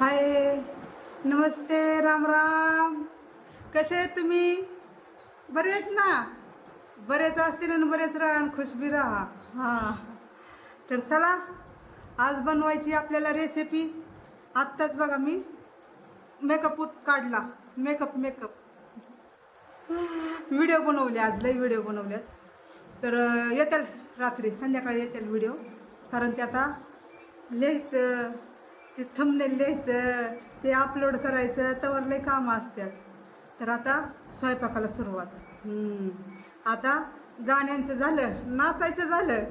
हाय. नमस्ते राम राम. कसे आहेत तुम्ही? बरे आहेत ना? बरेच असतील आणि बरेच राहा आणि खुश बी राहा. हां. तर चला आज बनवायची आपल्याला रेसिपी आत्ताच बघा मी. मेकअप काढला. मेकअप मेकअप व्हिडिओ बनवले आज. लई व्हिडिओ बनवल्यात. तर येतील रात्री. संध्याकाळी येतील व्हिडिओ कारण ते आता लईच ते थंबनेल लिहायचं ते अपलोड करायचं त्यावर लई कामं असतात तर आता स्वयंपाकाला सुरुवात. आता गाण्यांचं झालं नाचायचं झालं.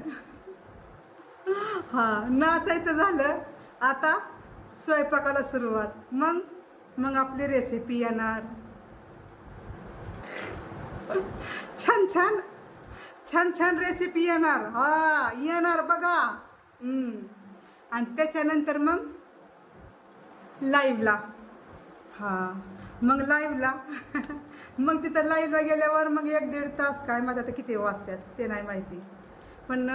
हा नाचायचं झालं. आता स्वयंपाकाला सुरुवात. मग मग आपली रेसिपी येणार. छान छान. छान छान रेसिपी येणार. हा येणार बघा. आणि त्याच्यानंतर मग लाईव्हला हां. मग लाईव्हला मग तिथं लाईव्हला गेल्यावर मग एक दीड तास काय माझं आता किती वाजतात ते नाही माहिती. पण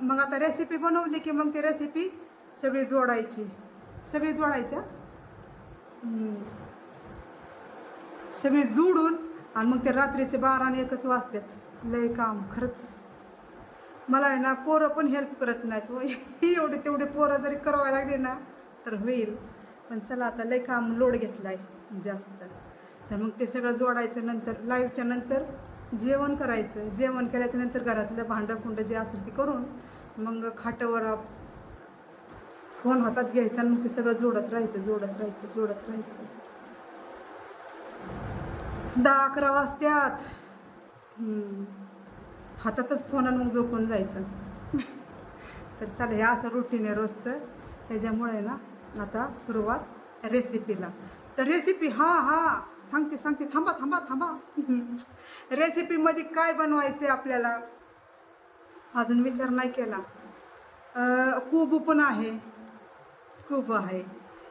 मग आता रेसिपी बनवली की मग ती रेसिपी सगळी जोडायची. सगळी जोडायच्या? सगळी जोडून आणि मग ते रात्रीचे बारा आणि एकच वाजतात. लय काम खरंच. मला आहे ना पोरं पण हेल्प करत नाहीत व एवढे तेवढे पोरं जरी करावं लागले ना तर होईल. पण चला आता लय काम लोड घेतलाय जास्त. तर मग ते सगळं जोडायचं नंतर लाईव्हच्या नंतर जेवण करायचं. जेवण केल्याच्यानंतर घरातलं भांडं कुंड जे असेल ते करून मग खाटावर फोन हातात घ्यायचा आणि मग ते सगळं जोडत राहायचं जोडत राहायचं जोडत राहायचं. दहा अकरा वाजत्यात. हातातच फोन मग झोपून जायचं. तर चला हे असं रुटीन आहे रोजचं. त्याच्यामुळे ना आता सुरुवात रेसिपीला तर रेसिपी हा हा सांगते सांगते. थांबा थांबा थांबा. रेसिपीमध्ये काय बनवायचे आपल्याला? अजून विचार नाही केला. अं, पण आहे. कुबू आहे.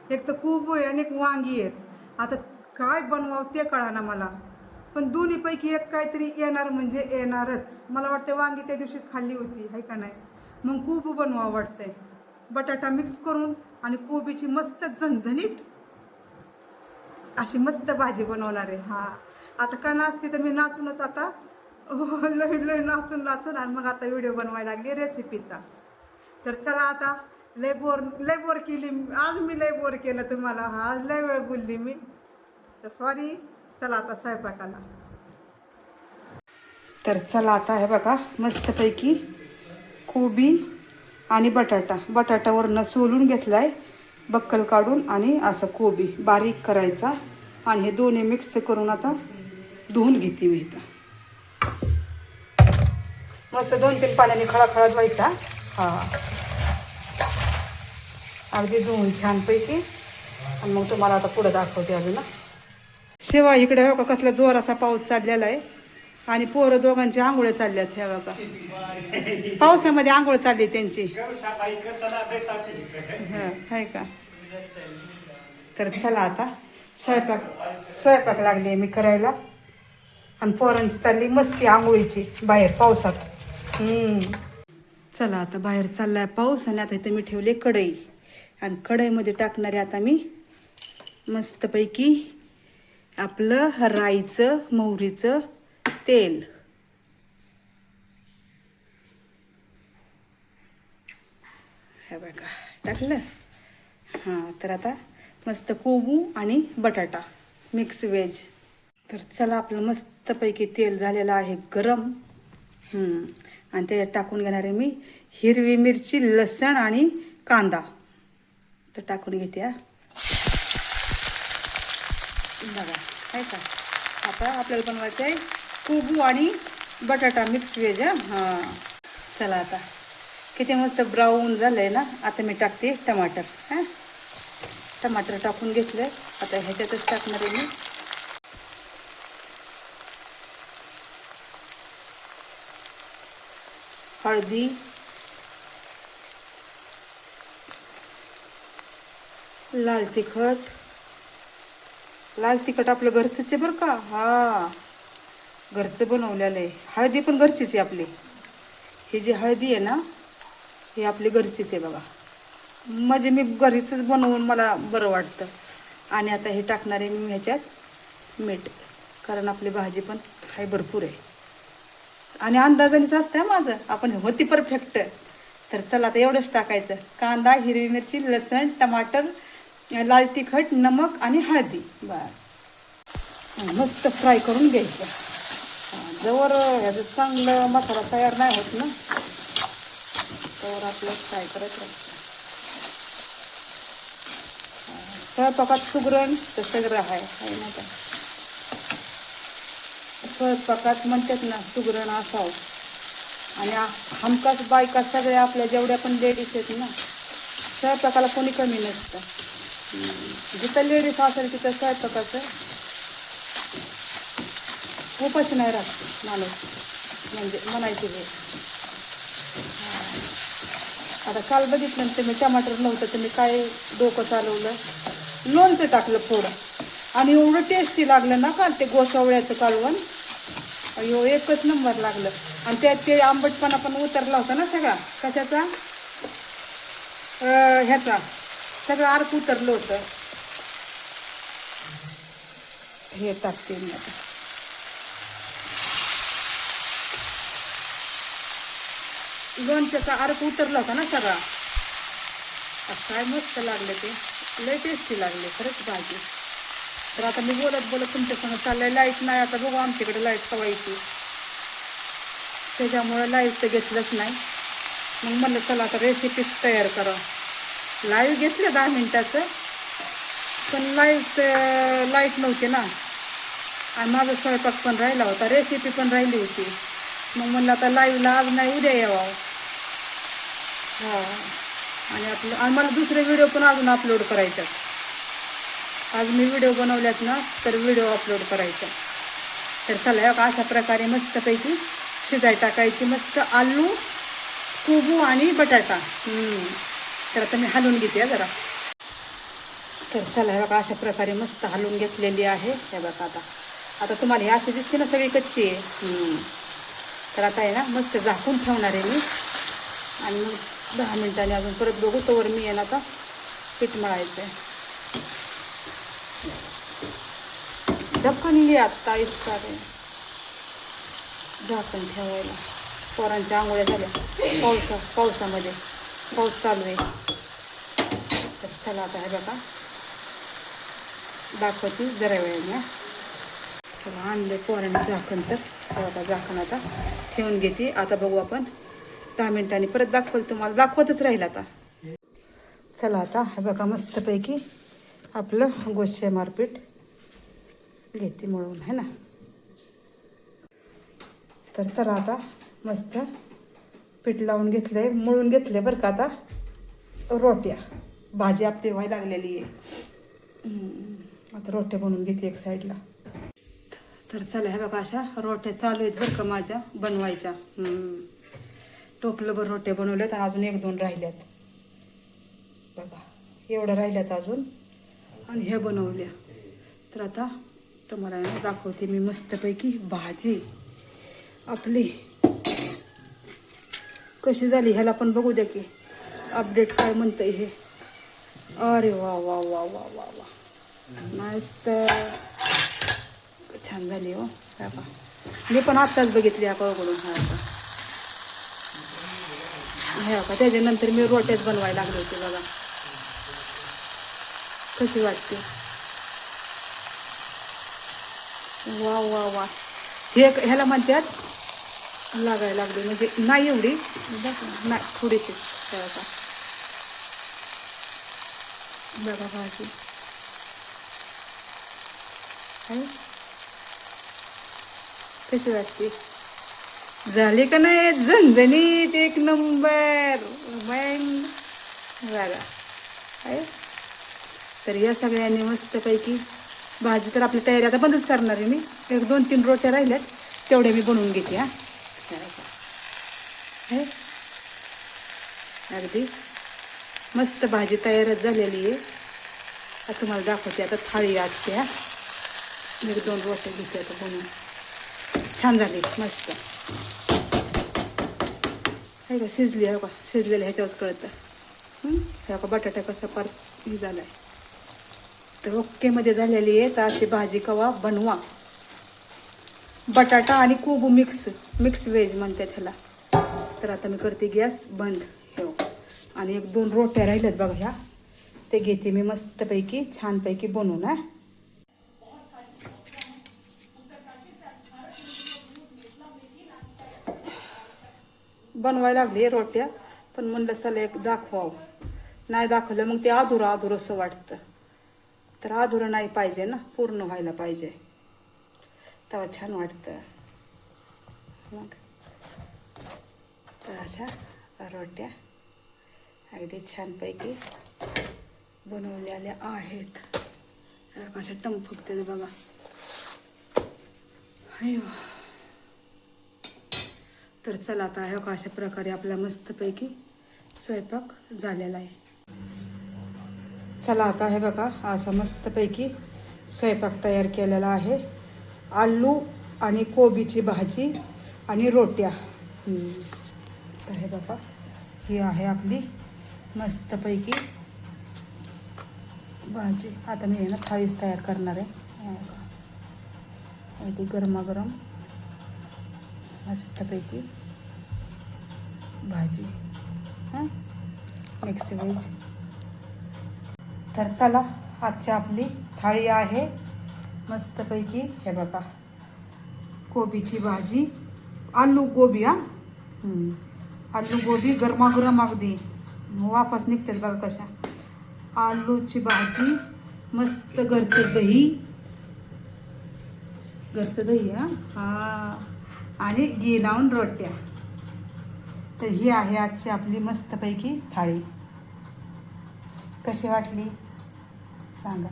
एक तर कुबू आहे आणि एक वांगी आहेत आता काय बनवावं ते कळा ना मला. पण दोन्हीपैकी एक काहीतरी येणार म्हणजे येणारच. मला वाटते वांगी त्या दिवशीच खाल्ली होती आहे का नाही? मग कुबू बनवावं वाटतंय. बटाटा मिक्स करून आणि कोबीची मस्त झणझणीत अशी मस्त भाजी बनवणार आहे. हा. आता का नाचते तर मी नाचूनच आता हो, लय लय नाचून नाचून आणि मग आता व्हिडिओ बनवायला लागली रेसिपीचा तर चला आता लय बोर लय बोर केली आज मी लय बोर केलं तुम्हाला. हा आज लय वेळ बोलली मी. तर सॉरी चला आता स्वयंपाकाला. तर चला आता हे बघा मस्तपैकी कोबी आणि बटाटा. बटाटा सोलून घेतला आहे बक्कल काढून आणि असं कोबी बारीक करायचा. आणि हे दोन्ही मिक्स करून आता धुवून घेते मी इथं. मस्त दोन तीन पाण्याने खळाखळा धुवायचा. हा. अगदी धुवून छानपैकी. आणि मग तुम्हाला आता पुढं दाखवते अजून. ना इकडे हो का कसला जोराचा पाऊस चाललेला आहे. आणि पोरं दोघांची आंघोळ चालल्यात ह्या बघा. पावसामध्ये आंघोळ चालली त्यांची. हं, आहे का? तर चला आता. स्वयंपाक स्वयंपाक लागले मी करायला. आणि पोरांची चालली मस्ती आंघोळीची बाहेर पावसात. चला आता बाहेर चाललाय पाऊस आणि आता इथं मी ठेवले कढई. आणि कढईमध्ये टाकणारे आता मी मस्तपैकी आपलं राईचं मोहरीचं तेल. हे बघा टाकलं? हां तर आता मस्त कोबू आणि बटाटा मिक्स वेज तर चला आपलं मस्तपैकी तेल झालेलं आहे गरम. आणि त्याच्यात टाकून घेणार आहे मी हिरवी मिरची लसण आणि कांदा. तर टाकून घेते बघा आहे का? आता आपल्याला बनवायचं आहे कोबू आणि बटाटा मिक्स व्हेज हां. चला आता. किती मस्त ब्राऊन झालं आहे ना? आता मी टाकते टमाटर हां. टमाटर टाकून घेतलं आता ह्याच्यातच टाकणार आहे मी. हळदी. लाल तिखट. लाल तिखट आपलं घरचंच आहे बरं का? हा. घरचं बनवलेलं आहे. हळदी पण घरचीच आहे आपली. ही जी हळदी आहे ना ही आपली घरचीच आहे बघा. म्हणजे मी घरीच बनवून मला बरं वाटतं. आणि आता हे टाकणार आहे मी ह्याच्यात मीठ. कारण आपली भाजी पण हाय भरपूर आहे. आणि अंदाजानेच असतं आहे माझं. आपण होती परफेक्ट. तर चला आता एवढंच टाकायचं. कांदा हिरवी मिरची लसण टमाटर लाल तिखट नमक आणि हळदी. बस. मस्त फ्राय करून घ्यायचं. जवळ ह्याचं चांगलं मसाला तयार नाही होत ना तर आपलं काय करायचं स्वयंपाकात सुगरण तर सगळं आहे आहे ना का स्वयंपाकात म्हणतात ना सुगरण असावं. आणि हमकास बायका सगळ्या आपल्या जेवढ्या पण लेडीज आहेत ना स्वयंपाकाला कोणी कमी नसतं. जिथं लेडीज असेल तिथं स्वयंपाकाचं खूपच नाही राहत माणूस. म्हणजे म्हणायचे हे. आता काल बघितलं ना मी टमाटर नव्हतं तर मी काय डोकं चालवलं? लोणचं टाकलं थोडं. आणि एवढं टेस्टी लागलं ना का ते गोसावळ्याचं कालवण. अयो एकच नंबर लागलं. आणि त्यात ते आंबटपणा पण उतरला होता ना सगळा. कशाचा? ह्याचा. सगळं अर्क उतरलं होतं. हे टाकते मी आता. लोणच्याचा अर्क उतरला होता ना सगळा. काय मस्त लागलं ते. लय टेस्टी लागले खरंच भाजी. तर आता मी बोलत बोलत तुमच्यासंग चाललंय. लाइट नाही. आता बघू आमच्याकडे लाइट कवायची. त्याच्यामुळे लाइट तर घेतलंच नाही. मग म्हणलं चला आता रेसिपीच तयार करा. लाईव्ह घेतलं दहा मिनटाचं. पण लाइट लाइट नव्हती ना. आणि माझा स्वयंपाक पण राहिला होता. रेसिपी पण राहिली होती. मग म्हणलं आता लाईव्हला आज नाही उद्या यावं. हा. आणि आपलं आणि मला दुसरे व्हिडिओ पण अजून अपलोड करायचे आज मी व्हिडिओ बनवल्यात ना तर व्हिडिओ अपलोड करायचा तर चला बघा, अशा प्रकारे मस्तपैकी शिजाय टाकायची मस्त आलू कोबू आणि बटाटा. हम्म. तर आता मी हलवून घेते जरा. तर चला हे बघा अशा प्रकारे मस्त हलवून घेतलेली आहे. हे बघा आता. आता तुम्हाला हे अशी दिसते ना सगळी कच्ची आहे. तर आता आहे ना मस्त झाकून ठेवणार आहे मी. आणि मग दहा मिनटांनी अजून परत बघू तोवर मी आहे ना आता पीठ मळायचं आहे ढक्कन आत्ता इसका रे झाकण ठेवायला. पोरांच्या आंघोळ्या झाल्या. पावसा पावसामध्ये. पाऊस चालू आहे. तर चला आता हे बघा. दाखवते जरा वेळ हा. चला आणलं पोरांनी झाकण तर. तर आता झाकण आता ठेवून घेते. आता बघू आपण. दहा मिनिटांनी परत दाखवल तुम्हाला. दाखवतच राहील आता. चला आता हे बघा मस्तपैकी आपलं गोशे मारपीठ घेते मळून है ना? तर चला आता मस्त पीठ लावून घेतलंय मळून आहे बरं का आता. रोट्या. भाजी आपली व्हायला लागलेली आहे. आता रोट्या बनवून घेते एक साईडला. तर चला हे बघा अशा रोट्या चालू आहेत बरं का माझ्या बनवायच्या. हम्म. टोपलंभर रोट्या बनवल्यात आणि अजून एक दोन राहिल्यात. बघा एवढं राहिल्यात अजून. आणि हे बनवल्या. तर आता तुम्हाला दाखवते मी मस्तपैकी भाजी. आपली. कशी झाली ह्याला पण बघू द्या की. अपडेट काय म्हणतंय हे. अरे वा वा वा वा वा वा. मस्त. छान झाली हो. हा मी पण आत्ताच बघितली या कळकडून हा का हे त्याच्यानंतर मी रोट्याच बनवायला लागले होते बघा. कशी वाटते? वा वा वा हे ह्याला म्हणतात लागायला लागली. म्हणजे नाही एवढी नाही थोडीशी. हे बघा. बघा भाजी. कशी वाटते झाली का नाही? झणझणीत एक नंबर. मग बघा आहे? तर या सगळ्यांनी मस्तपैकी भाजी तर आपली तयारी आता बंदच करणार आहे मी. एक दोन तीन रोट्या राहिल्यात. तेवढ्या मी बनवून घेते हा. अगदी. मस्त भाजी तयारच झालेली आहे. आता तुम्हाला दाखवते. आता थाळी आजची हा. एक दोन रोट्या घेते आता बनवून. छान झाली मस्त. हे का शिजली आहे का शिजलेलं ह्याच्यावर कळतं. हे का बटाटा कसा पार हे झालाय. तर ओकेमध्ये झालेली आहे तर अशी भाजी कवा बनवा. बटाटा आणि कोबू मिक्स मिक्स व्हेज म्हणते त्याला तर आता मी करते गॅस बंद हे आणि एक दोन रोट्या राहिल्यात बघा ह्या. ते घेते मी मस्तपैकी छानपैकी बनवून हा. बनवायला लागली रोट्या. पण म्हणलं चला एक दाखवावं. नाही दाखवलं मग ते अधुरं अधुरं असं वाटतं. तर अधुरं नाही पाहिजे ना पूर्ण व्हायला पाहिजे. तेव्हा छान वाटतं. मग तर अशा रोट्या अगदी छानपैकी बनवलेल्या आहेत. माझ्या टम फुगते बघा. अयो तर चला आता ह्या अशा प्रकारे आपला मस्तपैकी स्वयंपाक झालेला आहे. चला आता हे बघा असा मस्तपैकी स्वयंपाक तयार केलेला आहे. आलू आणि कोबीची भाजी आणि रोट्या. हे बघा ही आहे आपली मस्तपैकी भाजी. आता मी आहे ना थाळीच तयार करणार आहे. हे बघा. गरमागरम मस्तपैकी भाजी. हां? Mix veg. तर चला आजची आपली थाळी आहे. मस्तपैकी हे बघा. कोबीची भाजी. आलू गोबी हां? आलू गोबी गरमागरम अगदी. वापस निघतात बघा कशा. आलूची भाजी मस्त घरचं दही. घरचं दही हां? हां. आणि घी लावून रोट्या. तर ही आहे आजची आपली मस्तपैकी थाळी. कशी वाटली? सांगा.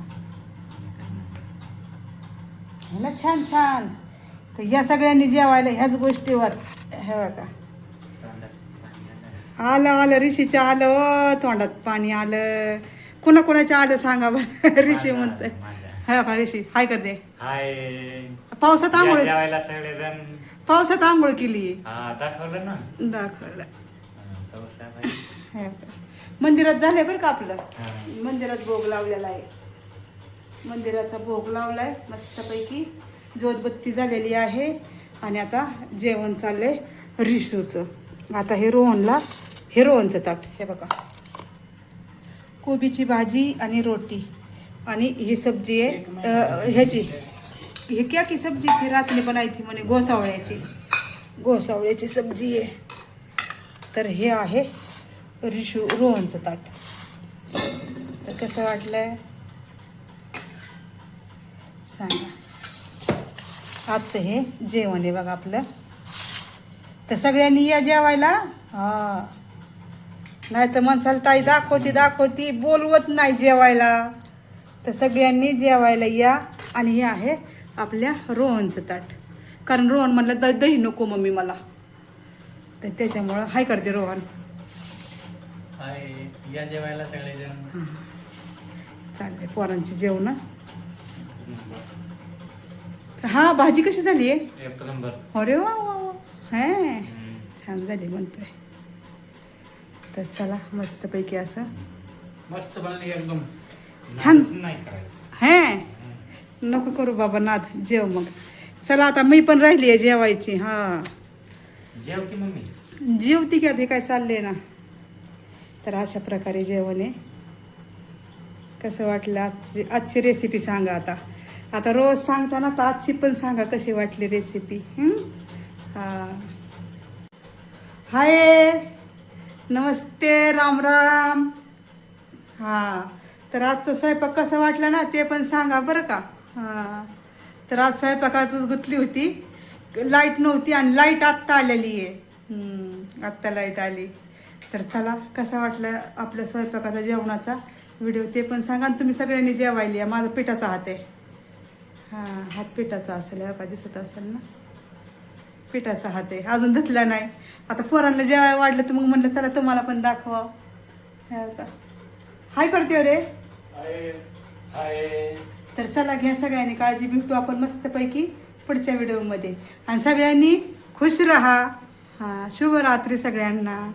है ना छान छान. तर या सगळ्यांनी जेवायला ह्याच गोष्टीवर. हे बघा. आलं आलं ऋषीचं आलं. तोंडात पाणी आलं. कुणा कुणाचं आलं सांगा बरं. ऋषी म्हणतंय. हा का ऋषी. हाय करते. हाय. पावसात आंघोळ. जेवायला सगळेजण पावसात आंघोळ केली हा दाखवलं ना. दाखवलं. हा. हे बघा. मंदिरात झालंय बरं का आपलं? हा. मंदिरात भोग लावलेला आहे. मंदिराचा भोग लावलाय मस्तपैकी. ज्योतबत्ती झालेली आहे. आणि आता जेवण चाललंय रिशूचं आता हे रोहनला हे रोहनचं ताट. हे बघा. कोबीची भाजी आणि रोटी. आणि ही सब्जी आहे अ, ह्याची. हे क्या की सब्जी थी? रात्री बनाई थी म्हणे गोसावळ्याची. गोसावळ्याची सब्जी आहे. तर हे आहे रिशू रोहनचं ताट. तर कसं वाटलंय? सांगा. आजचं हे जेवण आहे बघा आपलं. तर सगळ्यांनी या जेवायला. हा. नाही तर माणसाला ताई दाखवती दाखवती बोलवत नाही जेवायला. तर सगळ्यांनी जेवायला या. आणि हे आहे आपल्या रोहनचं ताट. कारण रोहन म्हणलं द दही नको मम्मी मला. तर त्याच्यामुळं हाय करते रोहन. हाय या जेवायला सगळेजण. चालते पोरांची जेवण हा. भाजी कशी झाली? आहे एक नंबर. अरे वा वा वा. हे. हम्म. छान झाली म्हणतोय. तर चला मस्तपैकी असं. मस्त बनली एकदम. छान. नाही करायचं. हे. नको करू बाबा नाद जेव मग. चला आता मी पण राहिली आहे जेवायची हा. जेव की मम्मी? जेवती का ते काय चालले ना. तर अशा प्रकारे जेवण आहे. कसं वाटलं आजची आजची रेसिपी सांगा आता. आता रोज सांगताना तर आजची पण सांगा कशी वाटली रेसिपी हा? हाय. नमस्ते राम राम हा. तर आजचं स्वयंपाक कसं वाटलं ना ते पण सांगा बरं का. हां. तर आज स्वयंपाकातच गुंतली होती. लाइट नव्हती आणि लाइट आत्ता आलेली आहे. आत्ता लाइट आली. तर चला कसा वाटलं आपल्या स्वयंपाकाचा जेवणाचा व्हिडिओ ते पण सांगा आणि तुम्ही सगळ्यांनी जेवायली आहे माझा पिठाचा हात आहे. हां हात पिठाचा असेल का दिसत असेल ना? पिठाचा हात आहे. अजून धुतला नाही. आता पोरांना जेवाय वाढलं तर मग म्हणलं चला तुम्हाला पण दाखवा का? हाय करते रे. हाय. तर चला घ्या सगळ्यांनी काळजी भेटू आपण मस्तपैकी पुढच्या व्हिडिओमध्ये. आणि सगळ्यांनी खुश राहा. हां शुभरात्री सगळ्यांना.